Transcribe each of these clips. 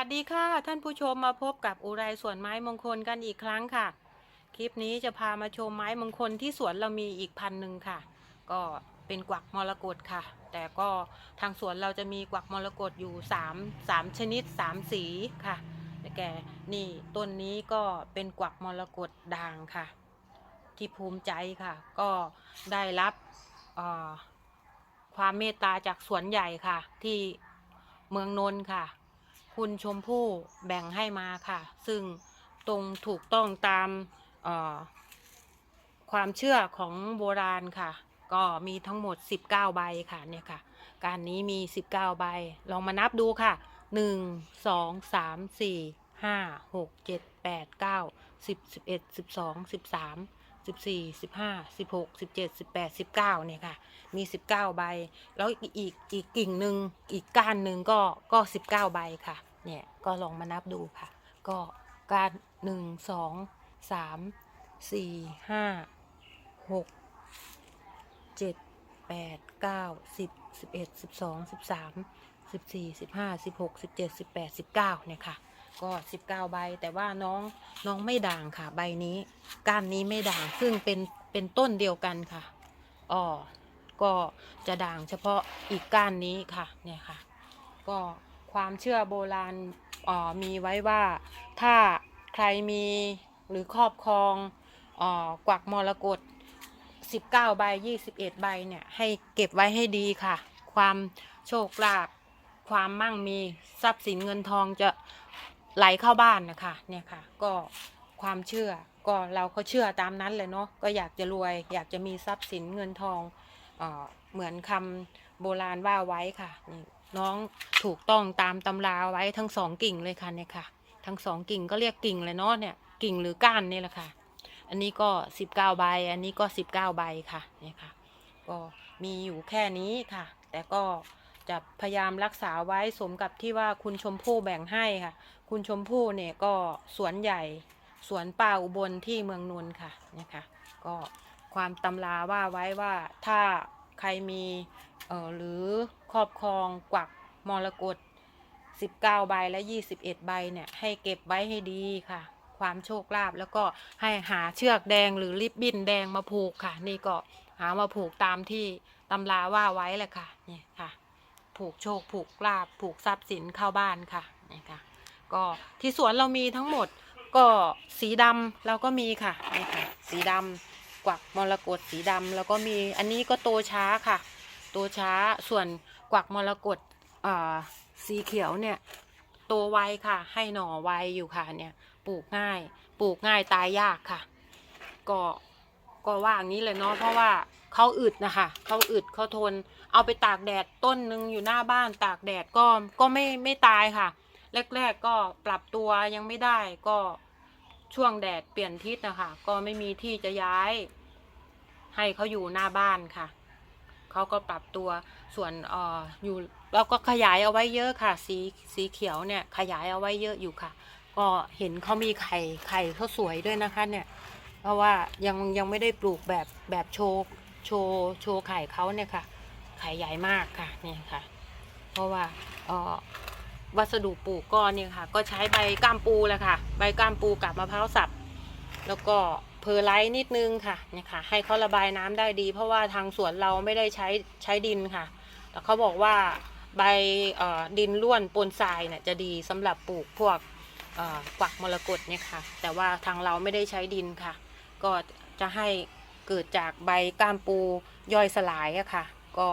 วัสดีค่ะ ท่านผู้ชมมาพบกับอุไรสวนไม้มงคลกันอีกครั้งค่ะ คลิปนี้จะพามาชมไม้มงคลที่สวนเรามีอีกพันหนึ่งค่ะ ก็เป็นกวักมรกตค่ะ แต่ก็ทางสวนเราจะมีกวักมรกตอยู่3 3ชนิด 3 สีค่ะแต่แกนี่ต้นนี้ก็เป็นกวักมรกตด่างค่ะ ที่ภูมิใจค่ะ ก็ได้รับความเมตตาจากสวนใหญ่ค่ะ ที่เมืองนนท์ค่ะ คุณชมพู่แบ่งให้มาค่ะ ซึ่งตรงถูกต้องตามความเชื่อของโบราณค่ะ ก็มีทั้งหมด 19 ใบค่ะเนี่ยค่ะ การนี้มี 19 ใบ ลองมานับดูค่ะ 1 2 3 4 5 6 7 8 9 10 11 12 13 14 15 16 17 18 19เนี่ยค่ะ มี 19 ใบ แล้วอีกอีกอีกกิ่งหนึ่งอีกก้านหนึ่งก็ก็ 19 ใบค่ะ เนี่ยก็ลองมานับดูค่ะ ก็กานหนึ่งสองสามสี่ห้าหกเจ็ดแปดเก้าสิบสิบเอ็ดสิบสองสิบสามสิบสี่สิบห้าสิบหกสิบเจ็ดสิบแปดสิบเก้าเนี่ยค่ะ ก็สิบเก้าใบ แต่ว่าน้องน้องไม่ด่างค่ะ ใบนี้ก้านนี้ไม่ด่างซึ่งเป็นเป็นต้นเดียวกันค่ะอ๋อก็จะด่างเฉพาะอีกก้านนี้ค่ะเนี่ยค่ะ ก็ ความเชื่อโบราณมีไว้ว่าถ้าใครมีหรือครอบครองออกวักมรกต19ใบ21 ใบเนี่ยให้เก็บไว้ให้ดีค่ะ ความโชคลาภความมั่งมีทรัพย์สินเงินทองจะไหลเข้าบ้านนะคะเนี่ยค่ะ ก็ความเชื่อก็เราก็เชื่อตามนั้นเลยเนาะก็อยากจะรวย อยากจะมีทรัพย์สินเงินทองเออเหมือนคำโบราณว่าไว้ค่ะนี่ น้องถูกต้องตามตำราไว้ทั้งสองกิ่งเลยค่ะเนี่ยค่ะ ทั้งสองกิ่งก็เรียกกิ่งเลยเนาะเนี่ยกิ่งหรือก้านนี่แหละค่ะ อันนี้ก็19ใบ อันนี้ก็19ใบค่ะเนี่ยค่ะ ก็มีอยู่แค่นี้ค่ะ แต่ก็จะพยายามรักษาไว้สมกับที่ว่าคุณชมพู่แบ่งให้ค่ะ คุณชมพู่เนี่ยก็สวนใหญ่สวนป่าอุบลที่เมืองนนท์ค่ะเนี่ยค่ะ ก็ความตำราว่าไว้ว่าถ้า ใครมีเอ่อหรือครอบครองกวักมรกต19 ใบและ 21 ใบเนี่ยให้เก็บไว้ให้ดีค่ะ ความโชคลาภแล้วก็ให้หาเชือกแดงหรือริบบิ้นแดงมาผูกค่ะ นี่ก็หามาผูกตามที่ตำราว่าไว้แหละค่ะนี่ค่ะ ผูกโชคผูกลาบผูกทรัพย์สินเข้าบ้านค่ะนี่ค่ะ ก็ที่สวนเรามีทั้งหมดก็สีดำเราก็มีค่ะนี่ค่ะ สีดำ กวักมรกตสีดำแล้วก็มีอันนี้ก็โตช้าค่ะ โตช้าส่วนกวักมรกตอ่าสีเขียวเนี่ยโตไวค่ะ ให้หน่อไวอยู่ค่ะเนี่ยปลูกง่าย ปลูกง่ายตายยากค่ะ ก็ก็ว่าอย่างนี้เลยเนาะเพราะว่าเขาอึดนะคะเขาอึดเขาทน เอาไปตากแดดต้นหนึ่งอยู่หน้าบ้านตากแดดก็ก็ไม่ไม่ตายค่ะ แรก ๆก็ปรับตัวยังไม่ได้ก็ช่วงแดดเปลี่ยนทิศนะคะก็ไม่มีที่จะย้าย ให้เขาอยู่หน้าบ้านค่ะ เขาก็ปรับตัวส่วนอ่ออยู่เราก็ขยายเอาไว้เยอะค่ะ สีสีเขียวเนี่ยขยายเอาไว้เยอะอยู่ค่ะ ก็เห็นเขามีไข่ไข่เขาสวยด้วยนะคะเนี่ย เพราะว่ายังยังไม่ได้ปลูกแบบแบบโชว์โชว์โชว์ไข่เขาเนี่ยค่ะ ไข่ใหญ่มากค่ะนี่ค่ะ เพราะว่าออวัสดุปลูกก็เนี่ยค่ะ ก็ใช้ใบก้ามปูแหละค่ะ ใบก้ามปูกับมะพร้าวสับ แล้วก็เพอร์ไลท์นิดนึงค่ะเนี่ยค่ะ ให้เขาระบายน้ำได้ดี เพราะว่าทางสวนเราไม่ได้ใช้ใช้ดินค่ะ แต่เขาบอกว่าใบดินร่วนปนทรายเนี่ยจะดีสำหรับปลูกพวกกวักมรกตเนี่ยค่ะ แต่ว่าทางเราไม่ได้ใช้ดินค่ะ ก็จะให้เกิดจากใบก้ามปูย่อยสลายอะค่ะ ก็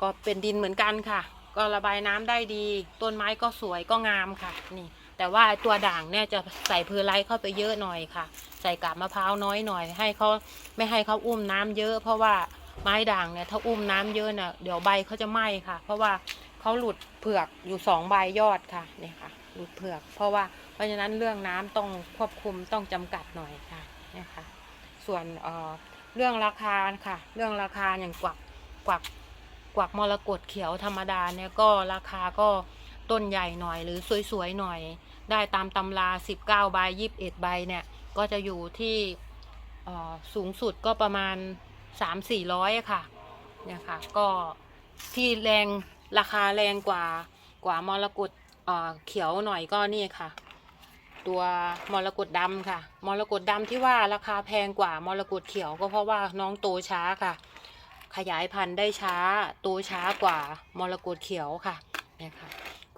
ก็เป็นดินเหมือนกันค่ะ ก็ระบายน้ำได้ดี ต้นไม้ก็สวยก็งามค่ะ นี่ แต่ว่าตัวด่างเนี่ยจะใส่เพอร์ไลท์เข้าไปเยอะหน่อยค่ะ ใส่กาบมะพร้าวน้อยหน่อย ให้เขาไม่ให้เขาอุ้มน้ำเยอะ เพราะว่าไม้ด่างเนี่ยถ้าอุ้มน้ำเยอะน่ะเดี๋ยวใบเขาจะไหม้ค่ะ เพราะว่าเขาหลุดเผือกอยู่สองใบยอดค่ะเนี่ยค่ะ หลุดเผือก เพราะว่าเพราะฉะนั้นเรื่องน้ำต้องควบคุมต้องจำกัดหน่อยค่ะเนี่ยค่ะ ส่วนเอ่อเรื่องราคาค่ะ เรื่องราคาอย่างกวักกวักกวักมรกตเขียวธรรมดาเนี่ยก็ราคาก็ ต้นใหญ่หน่อยหรือสวยๆหน่อย ได้ตามตำรา 19ใบ21ใบเนี่ย ก็จะอยู่ที่สูงสุดก็ประมาณ 3-400อะค่ะเนี่ยค่ะ ก็ที่แรงราคาแรงกว่ากว่ามรกตเอ่อเขียวหน่อยก็นี่ค่ะ ตัวมรกตดำค่ะ มรกตดำที่ว่าราคาแพงกว่ามรกตเขียวก็เพราะว่าน้องโตช้าค่ะ ขยายพันธุ์ได้ช้าโตช้ากว่ามรกตเขียวค่ะเนี่ยค่ะ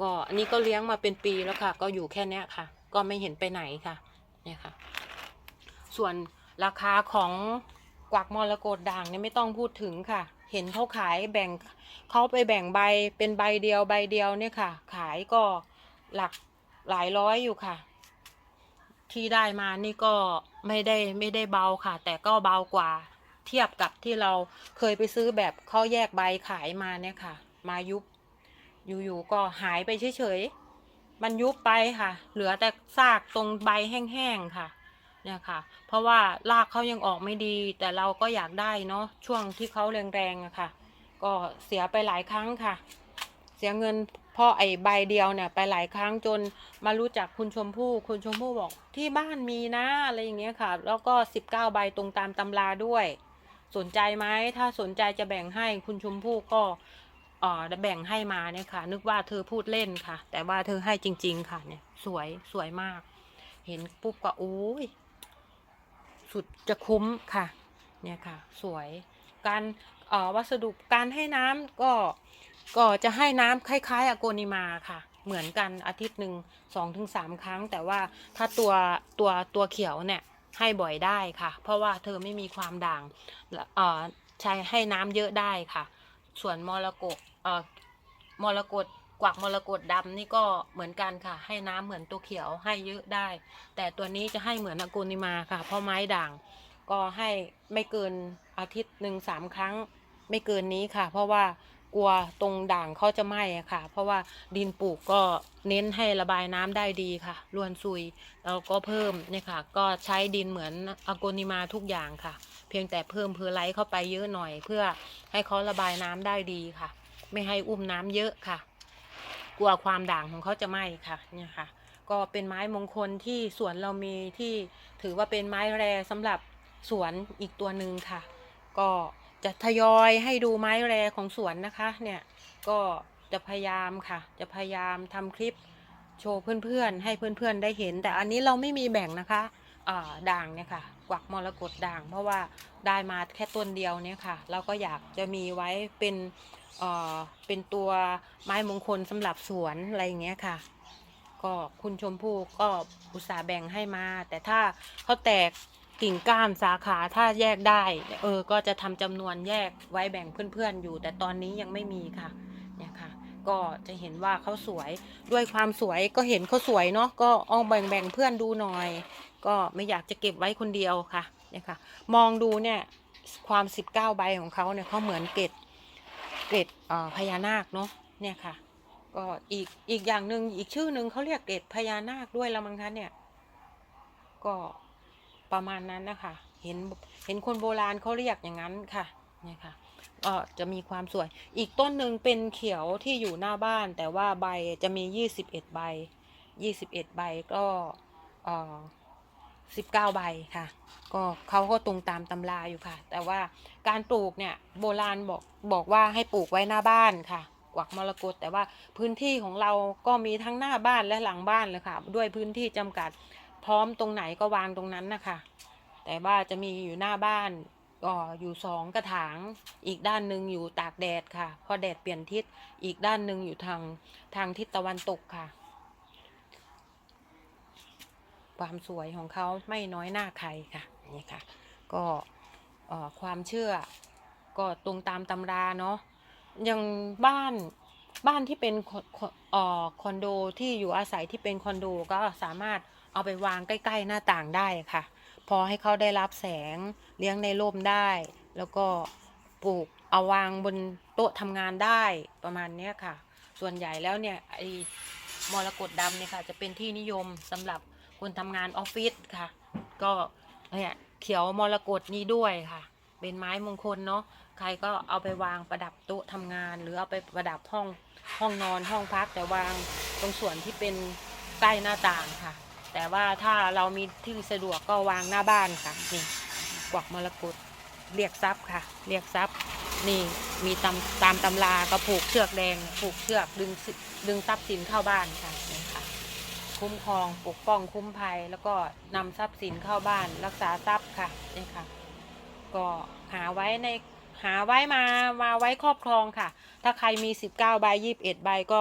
ก็อันนี้ก็เลี้ยงมาเป็นปีแล้วค่ะ ก็อยู่แค่เนี้ยค่ะ ก็ไม่เห็นไปไหนค่ะ เนี่ยค่ะ ส่วนราคาของกวักมรกตด่างเนี่ยไม่ต้องพูดถึงค่ะ เห็นเขาขายแบ่งเขาไปแบ่งใบเป็นใบเดียวใบเดียวเนี่ยค่ะ ขายก็หลักหลายร้อยอยู่ค่ะ ที่ได้มานี่ก็ไม่ได้ไม่ได้เบาค่ะ แต่ก็เบากว่าเทียบกับที่เราเคยไปซื้อแบบเขาแยกใบขายมาเนี่ยค่ะ มายุบ อยู่ๆก็หายไปเฉยๆ มันยุบไปค่ะ เหลือแต่ซากตรงใบแห้งๆค่ะ เนี่ยค่ะ เพราะว่ารากเขายังออกไม่ดี แต่เราก็อยากได้เนาะ ช่วงที่เขาแรงๆอะค่ะ ก็เสียไปหลายครั้งค่ะ เสียเงินเพราะไอ้ใบเดียวเนี่ยไปหลายครั้งจนมารู้จักคุณชมพู่ คุณชมพู่บอกที่บ้านมีนะอะไรอย่างเงี้ยค่ะ แล้วก็สิบเก้าใบตรงตามตำราด้วย สนใจไหมถ้าสนใจจะแบ่งให้คุณชมพู่ก็ อ่อแบ่งให้มาเนี่ยค่ะ นึกว่าเธอพูดเล่นค่ะ แต่ว่าเธอให้จริง ๆ ค่ะเนี่ย สวยสวยมาก เห็นปุ๊บก็โอ้ยสุดจะคุ้มค่ะ เนี่ยค่ะ สวย การอ่อวัสดุการให้น้ำก็ก็จะให้น้ำคล้าย ๆ อโกนิมาค่ะ เหมือนกันอาทิตย์หนึ่งสองถึงสามครั้ง แต่ว่าถ้าตัวตัวตัวเขียวเนี่ยให้บ่อยได้ค่ะ เพราะว่าเธอไม่มีความด่างอ่อใช้ให้น้ำเยอะได้ค่ะ สวนมรกตเอ่อมรกตกวักมรกตดำนี่ก็เหมือนกันค่ะ ให้น้ำเหมือนตัวเขียวให้เยอะได้ แต่ตัวนี้จะให้เหมือนอโกนิมาค่ะ เพราะไม้ด่าง ก็ให้ไม่เกินอาทิตย์หนึ่งสามครั้งไม่เกินนี้ค่ะ เพราะว่ากลัวตรงด่างเขาจะไหม้ค่ะ เพราะว่าดินปลูกก็เน้นให้ระบายน้ำได้ดีค่ะรวนซุยแล้วก็เพิ่มเนี่ยค่ะ ก็ใช้ดินเหมือนอโกนิมาทุกอย่างค่ะ เพียงแต่เพิ่มเพอร์ไลท์เข้าไปเยอะหน่อย เพื่อให้เขาระบายน้ำได้ดีค่ะ ไม่ให้อุ้มน้ำเยอะค่ะ กลัวความด่างของเขาจะไหม้ค่ะเนี่ยค่ะ ก็เป็นไม้มงคลที่สวนเรามีที่ถือว่าเป็นไม้แรสำหรับสวนอีกตัวหนึ่งค่ะ ก็จะทยอยให้ดูไม้แรของสวนนะคะเนี่ยก็จะพยายามค่ะ จะพยายามทำคลิปโชว์เพื่อนๆ ให้เพื่อนๆได้เห็น แต่อันนี้เราไม่มีแบ่งนะคะอ่าด่างเนี่ยค่ะ กวักมรกตด่าง เพราะว่าได้มาแค่ต้นเดียวเนี่ยค่ะ เราก็อยากจะมีไว้เป็นเอ่อเป็นตัวไม้มงคลสำหรับสวนอะไรอย่างเงี้ยค่ะ ก็คุณชมพู่ก็อุตส่าห์แบ่งให้มา แต่ถ้าเขาแตกกิ่งก้านสาขาถ้าแยกได้ เออ ก็จะทำจำนวนแยกไว้แบ่งเพื่อนๆอยู่ แต่ตอนนี้ยังไม่มีค่ะ ก็จะเห็นว่าเขาสวยด้วยความสวยก็เห็นเขาสวยเนาะก็เอาแบ่งแบ่งๆเพื่อนดูหน่อย ก็ไม่อยากจะเก็บไว้คนเดียวค่ะเนี่ยค่ะ มองดูเนี่ยความ 19 ใบของเขาเนี่ยเขาเหมือนเกล็ดเกล็ดเอ่อพญานาคเนาะเนี่ยค่ะ ก็อีกอีกอย่างหนึ่งอีกชื่อหนึ่งเขาเรียกเกล็ดพญานาคด้วยละมั้งคะเนี่ย ก็ประมาณนั้นนะคะ เห็นเห็นคนโบราณเขาเรียกอย่างนั้นค่ะเนี่ยค่ะ ก็จะมีความสวย อีกต้นหนึ่งเป็นเขียวที่อยู่หน้าบ้าน แต่ว่าใบจะมียี่สิบเอ็ดใบยี่สิบเอ็ดใบก็เออสิบเก้าใบค่ะ ก็เขาก็ตรงตามตำราอยู่ค่ะ แต่ว่าการปลูกเนี่ยโบราณบอกบอกว่าให้ปลูกไว้หน้าบ้านค่ะกวักมรกตแต่ว่าพื้นที่ของเราก็มีทั้งหน้าบ้านและหลังบ้านเลยค่ะ ด้วยพื้นที่จำกัดพร้อมตรงไหนก็วางตรงนั้นนะคะ แต่ว่าจะมีอยู่หน้าบ้าน ก็อยู่สองกระถาง อีกด้านหนึ่งอยู่ตากแดดค่ะ พอแดดเปลี่ยนทิศ อีกด้านหนึ่งอยู่ทางทางทิศตะวันตกค่ะ ความสวยของเขาไม่น้อยหน้าใครค่ะ นี่ค่ะ ก็ความเชื่อก็ตรงตามตำราเนาะอย่างบ้านบ้านที่เป็นคออคอนโดที่อยู่อาศัยที่เป็นคอนโดก็สามารถเอาไปวางใกล้ ๆ หน้าต่างได้ค่ะ พอให้เขาได้รับแสงเลี้ยงในร่มได้ แล้วก็ปลูกเอาวางบนโต๊ะทำงานได้ประมาณนี้ค่ะ ส่วนใหญ่แล้วเนี่ยไอ้มรกตดำเนี่ยค่ะ จะเป็นที่นิยมสำหรับคนทำงานออฟฟิศค่ะ ก็เนี่ยเขียวมรกตนี้ด้วยค่ะ เป็นไม้มงคลเนาะใครก็เอาไปวางประดับโต๊ะทำงาน หรือเอาไปประดับห้องห้องนอนห้องพักแต่วางตรงส่วนที่เป็นใกล้หน้าต่างค่ะ แต่ว่าถ้าเรามีที่สะดวกก็วางหน้าบ้านค่ะ นี่กวักมรกตเรียกทรัพย์ค่ะ เรียกทรัพย์ นี่มีตามตามตำราก็ผูกเชือกแดง ผูกเชือกดึงดึงทรัพย์สินเข้าบ้านค่ะนี่ค่ะ คุ้มครองปกป้องคุ้มภัย แล้วก็นำทรัพย์สินเข้าบ้าน รักษาทรัพย์ค่ะนี่ค่ะ ก็หาไว้ในหาไว้มามาไว้ครอบครองค่ะ ถ้าใครมี 19ใบ21ใบก็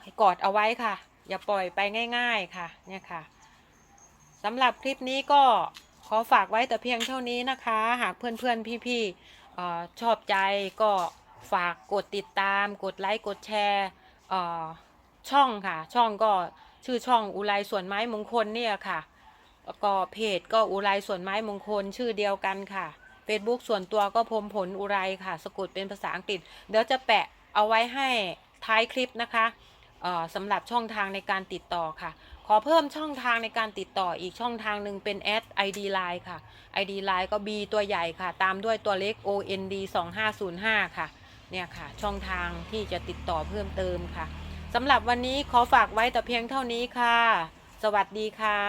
ให้กอดเอาไว้ค่ะ อย่าปล่อยไปง่ายๆค่ะเนี่ยค่ะสำหรับคลิปนี้ก็ขอฝากไว้แต่เพียงเท่านี้นะคะ หากเพื่อนๆพี่ๆออชอบใจก็ฝากกดติดตาม กดไลค์กดแชร์ช่องค่ะ ช่องก็ชื่อช่องอุไรส่วนไม้มงคลเนี่ยค่ะแล้วก็เพจก็อุไรส่วนไม้มงคลชื่อเดียวกันค่ะ Facebook ส่วนตัวก็พรมผลอุไรค่ะ สะกดเป็นภาษาอังกฤษ เดี๋ยวจะแปะเอาไว้ให้ท้ายคลิปนะคะ สำหรับช่องทางในการติดต่อค่ะ ขอเพิ่มช่องทางในการติดต่ออีกช่องทางหนึ่งเป็นแอด ID Line ค่ะ ID Line ก็ B ตัวใหญ่ค่ะ ตามด้วยตัวเล็ก OND 2505 ค่ะ เนี่ยค่ะ ช่องทางที่จะติดต่อเพิ่มเติมค่ะสำหรับวันนี้ขอฝากไว้แต่เพียงเท่านี้ค่ะ สวัสดีค่ะ